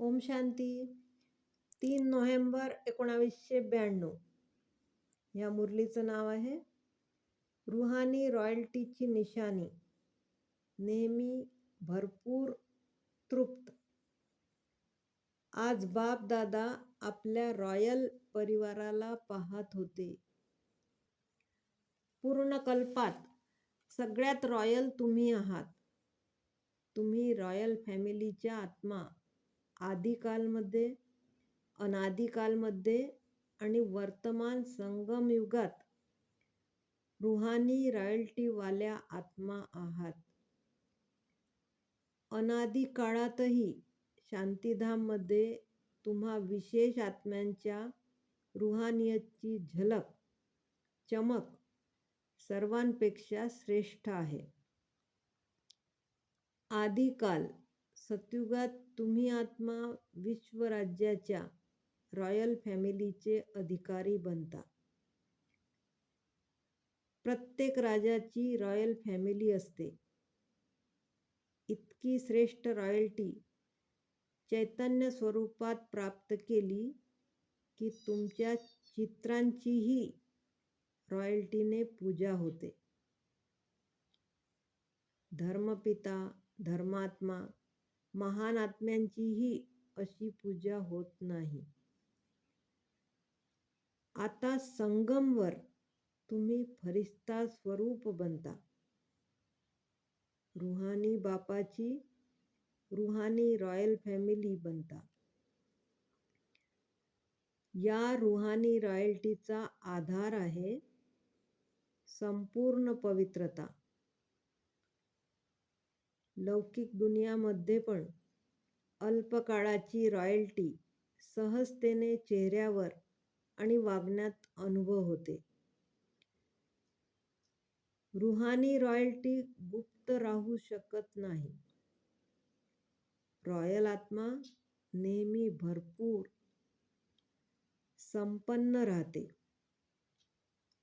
ओम शांती. तीन नोव्हेंबर एकोणावीसशे ब्याण्णव. या मुरलीचं नाव आहे. रुहानी रॉयल्टीची निशाणी. नेहमी भरपूर तृप्त. आज बाप दादा आपल्या रॉयल परिवाराला पाहत होते. पूर्ण कल्पात सगळ्यात रॉयल तुम्ही आहात. तुम्ही रॉयल फॅमिलीच्या आत्मा. आदिकालमध्ये अनादिकालमध्ये आणि वर्तमान संगम युगात रुहानी रॉयल्टीवाल्या आत्मा आहात. अनादी काळातही शांतीधाममध्ये तुम्हा विशेष आत्म्यांच्या रुहानियतची झलक चमक सर्वांपेक्षा श्रेष्ठ आहे. आदिकाल सतयुगात तुम्ही आत्मा विश्वराज्याच्या रॉयल फॅमिलीचे अधिकारी बनता. प्रत्येक राजाची रॉयल फॅमिली असते. इतकी श्रेष्ठ रॉयल्टी चैतन्य स्वरूपात प्राप्त केली की तुमच्या चित्रांचीही रॉयल्टीने पूजा होते. धर्मपिता धर्मात्मा महान आत्म्यांचीही अशी पूजा होत नाही. आता संगमवर तुम्ही फरिस्ता स्वरूप बनता. रुहानी बापाची रुहानी रॉयल फॅमिली बनता. या रुहानी रॉयल्टीचा आधार आहे संपूर्ण पवित्रता. लौकिक दुनियामध्ये पण अल्पकाळाची रॉयल्टी सहजतेने चेहऱ्यावर आणि वागण्यात अनुभव होते. रुहानी रॉयल्टी गुप्त राहू शकत नाही. रॉयल आत्मा नेहमी भरपूर संपन्न राहते.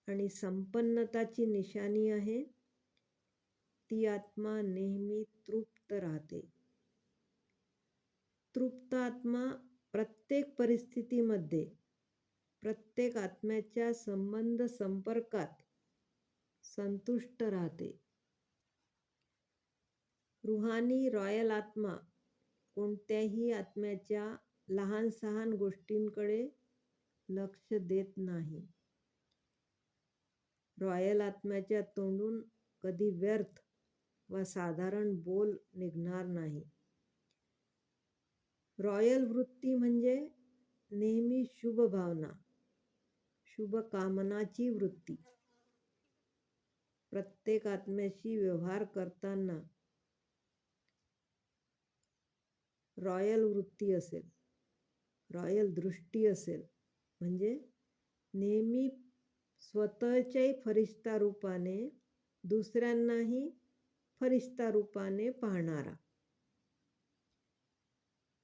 आणि संपन्नताची निशाणी आहे. ती आत्मा नेहमी तृप्त राहते. तृप्त आत्मा प्रत्येक परिस्थितीमध्ये प्रत्येक आत्म्याच्या संबंध संपर्कात संतुष्ट राहते. रुहानी रॉयल आत्मा कोणत्याही आत्म्याच्या लहान सहान गोष्टींकडे लक्ष देत नाही. रॉयल आत्म्याच्या तोंडून कधी व्यर्थ वा साधारण बोल निघणार नाही. रॉयल वृत्ती म्हणजे नेहमी शुभ भावना शुभ कामनाची वृत्ती. प्रत्येक आत्म्याशी व्यवहार करताना रॉयल वृत्ती असेल रॉयल दृष्टी असेल म्हणजे नेहमी स्वतःच्याही फरिश्ता रूपाने दुसऱ्यांनाही फरिश्ता रूपाने पाहणारा.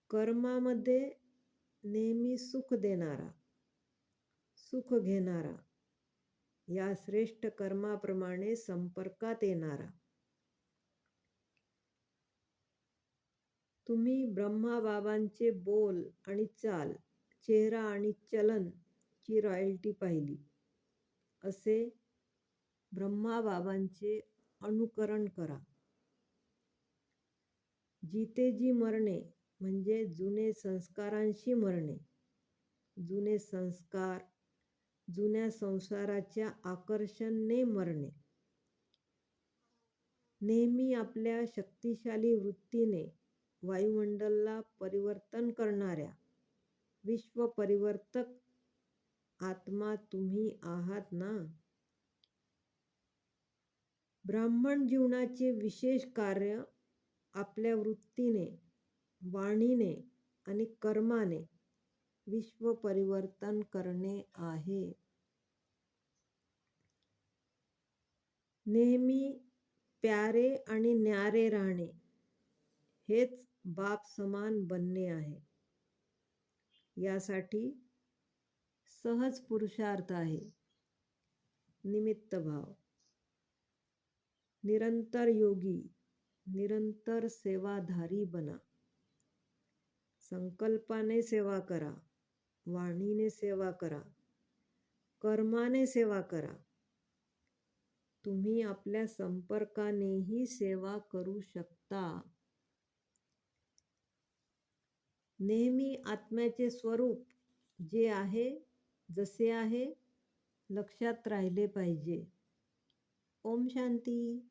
कर्मामध्ये नेहमी सुख देणारा सुख घेणारा या श्रेष्ठ कर्माप्रमाणे संपर्कात येणारा. तुम्ही ब्रह्माबाबांचे बोल आणि चाल चेहरा आणि चलन ची रॉयल्टी पाहिली. असे ब्रह्माबाबांचे अनुकरण करा. जिते जी मरणे म्हणजे जुने संस्कारांशी मरणे. जुने संस्कार जुन्या संसाराच्या आकर्षणने मरणे. नेहमी आपल्या शक्तिशाली वृत्तीने वायुमंडलला परिवर्तन करणाऱ्या विश्व परिवर्तक आत्मा तुम्ही आहात ना? ब्राह्मण जीवनाचे विशेष कार्य आपल्या वृत्तीने वाणीने आणि कर्माने विश्व परिवर्तन करणे आहे. नेहमी प्यारे आणि न्यारे राहणे हेच बाप समान बनणे आहे. यासाठी सहज पुरुषार्थ आहे. निमित्त भाव. निरंतर योगी निरंतर सेवाधारी बना. संकल्पाने सेवा करा वाणीने सेवा करा कर्माने सेवा करा. तुम्ही आपल्या संपर्कानेही सेवा करू शकता. नेहमी आत्म्याचे स्वरूप जे आहे जसे आहे लक्षात राहिले पाहिजे. ओम शांती.